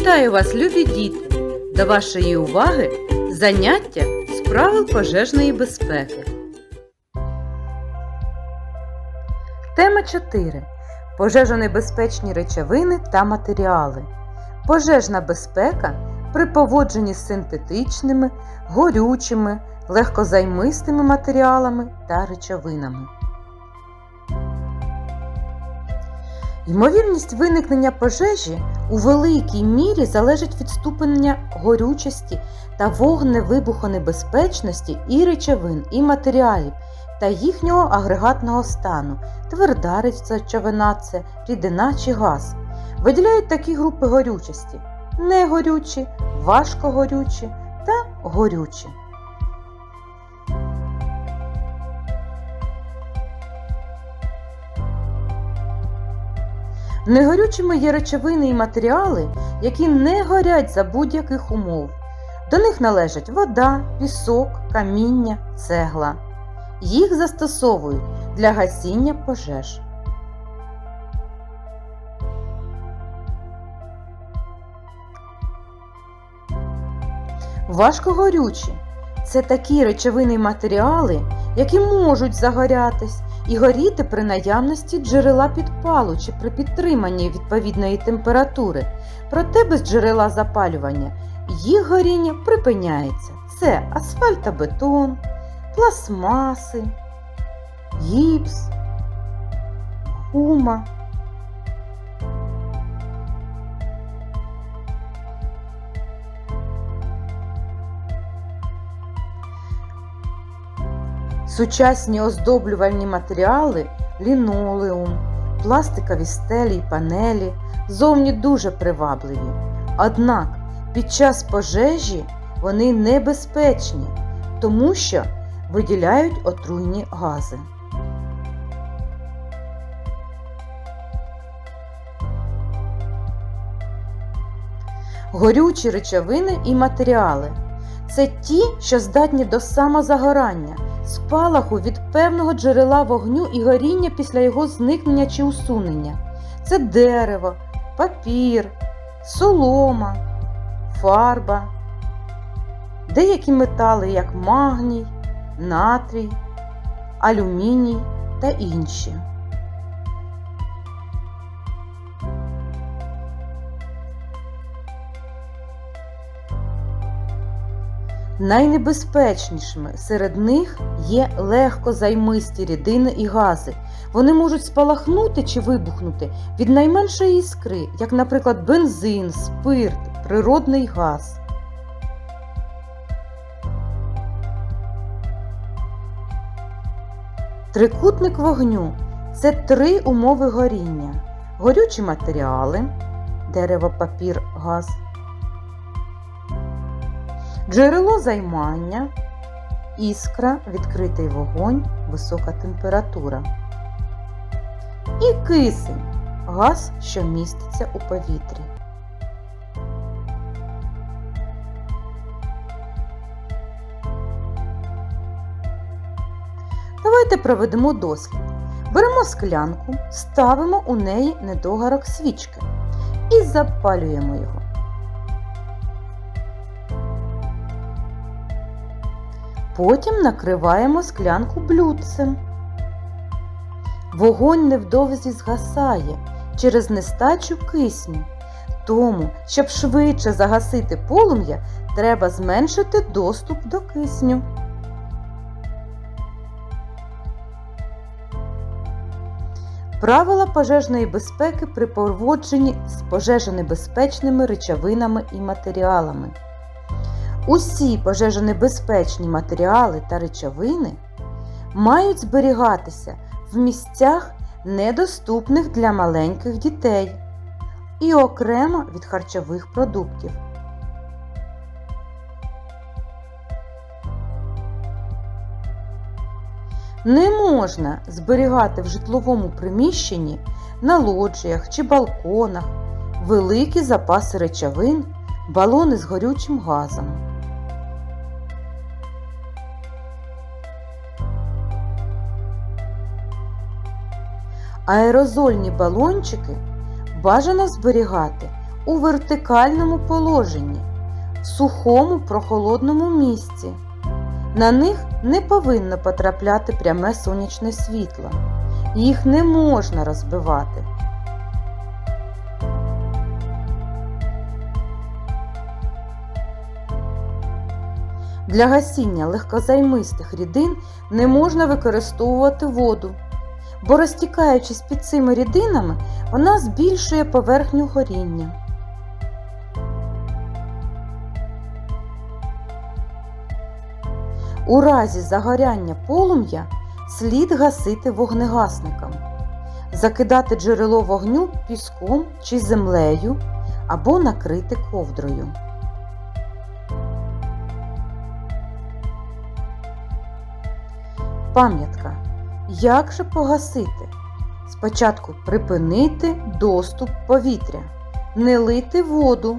Вітаю вас, любі діти! До вашої уваги заняття з правил пожежної безпеки. Тема 4. Пожежонебезпечні речовини та матеріали. Пожежна безпека при поводженні з синтетичними, горючими, легкозаймистими матеріалами та речовинами. Ймовірність виникнення пожежі у великій мірі залежить від ступеня горючості та вогневибухонебезпечності і речовин, і матеріалів та їхнього агрегатного стану тверда речовина це, рідина чи газ. Виділяють такі групи горючості негорючі, важкогорючі та горючі. Негорючими є речовини і матеріали, які не горять за будь-яких умов. До них належать вода, пісок, каміння, цегла. Їх застосовують для гасіння пожеж. Важкогорючі це такі речовини і матеріали, які можуть загорятись і горіти при наявності джерела підпалу чи при підтриманні відповідної температури. Проте без джерела запалювання їх горіння припиняється. Це асфальтобетон, пластмаси, гіпс, гума. Сучасні оздоблювальні матеріали лінолеум, пластикові стелі й панелі зовні дуже привабливі. Однак під час пожежі вони небезпечні, тому що виділяють отруйні гази. Горючі речовини і матеріали це ті, що здатні до самозагорання спалаху від певного джерела вогню і горіння після його зникнення чи усунення. Це дерево, папір, солома, фарба, деякі метали, як магній, натрій, алюміній та інші. Найнебезпечнішими серед них є легкозаймисті рідини і гази. Вони можуть спалахнути чи вибухнути від найменшої іскри, як, наприклад, бензин, спирт, природний газ. Трикутник вогню це три умови горіння: горючі матеріали, дерево, папір, газ. Джерело займання, іскра, відкритий вогонь, висока температура. І кисень газ, що міститься у повітрі. Давайте проведемо дослід. Беремо склянку, ставимо у неї недогарок свічки і запалюємо його. Потім накриваємо склянку блюдцем. Вогонь невдовзі згасає через нестачу кисню. Тому, щоб швидше загасити полум'я, треба зменшити доступ до кисню. Правила пожежної безпеки при поводженні з пожежонебезпечними речовинами і матеріалами. Усі пожежонебезпечні матеріали та речовини мають зберігатися в місцях, недоступних для маленьких дітей і окремо від харчових продуктів. Не можна зберігати в житловому приміщенні на лоджіях чи балконах великі запаси речовин, балони з горючим газом. Аерозольні балончики бажано зберігати у вертикальному положенні, в сухому прохолодному місці. На них не повинно потрапляти пряме сонячне світло. Їх не можна розбивати. Для гасіння легкозаймистих рідин не можна використовувати воду, бо розтікаючись під цими рідинами, вона збільшує поверхню горіння. У разі загоряння полум'я слід гасити вогнегасником, закидати джерело вогню піском чи землею або накрити ковдрою. Пам'ятка. Як же погасити? Спочатку припинити доступ повітря, не лити воду,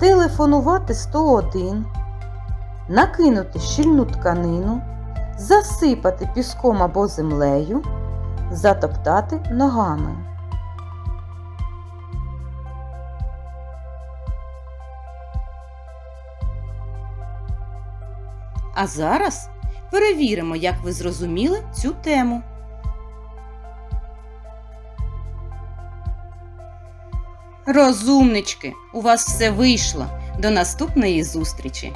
телефонувати 101, накинути щільну тканину, засипати піском або землею, затоптати ногами. А зараз перевіримо, як ви зрозуміли цю тему. Розумнички, у вас все вийшло. До наступної зустрічі!